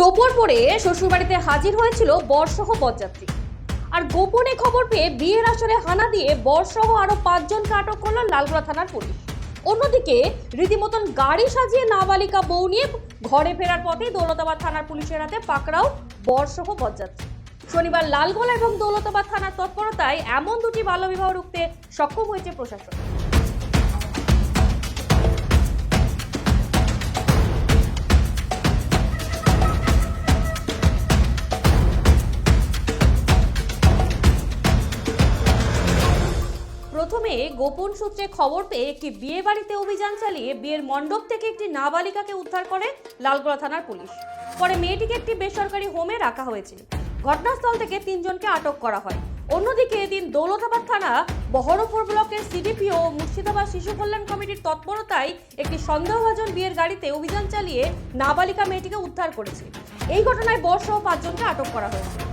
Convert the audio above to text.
টোপর পরে শ্বশুরবাড়িতে হাজির হয়েছিল বরসহ বরযাত্রী। আর গোপনে খবর পেয়ে বিয়ের আসরে হানা দিয়ে বরসহ আরও পাঁচজনকে আটক করল লালগোলা থানার পুলিশ। অন্যদিকে রীতিমতন গাড়ি সাজিয়ে নাবালিকা বউ নিয়ে ঘরে ফেরার পথে দৌলতাবাদ থানার পুলিশের হাতে পাকড়াও বরসহ বরযাত্রী। শনিবার লালগোলা এবং দৌলতাবাদ থানার তৎপরতায় এমন দুটি বাল্যবিবাহ রুখতে সক্ষম হয়েছে প্রশাসন। প্রথমে গোপন সূত্রে খবর পেয়ে একটি বিয়ে বাড়িতে অভিযান চালিয়ে বিয়ের মণ্ডপ থেকে একটি নাবালিকাকে উদ্ধার করে লালগোলা থানার পুলিশ। পরে মেয়েটিকে একটি বেসরকারি হোমে রাখা হয়েছিল ঘটনাস্থল থেকে তিনজনকে আটক করা হয়। অন্যদিকে এদিন দৌলতাবাদ থানা বহরমপুর ব্লকের সিডিপিও ও মুর্শিদাবাদ শিশু কল্যাণ কমিটির তৎপরতায় একটি সন্দেহভাজন বিয়ের গাড়িতে অভিযান চালিয়ে নাবালিকা মেয়েটিকে উদ্ধার করেছে। এই ঘটনায় বর্ষ পাঁচজনকে আটক করা হয়েছে।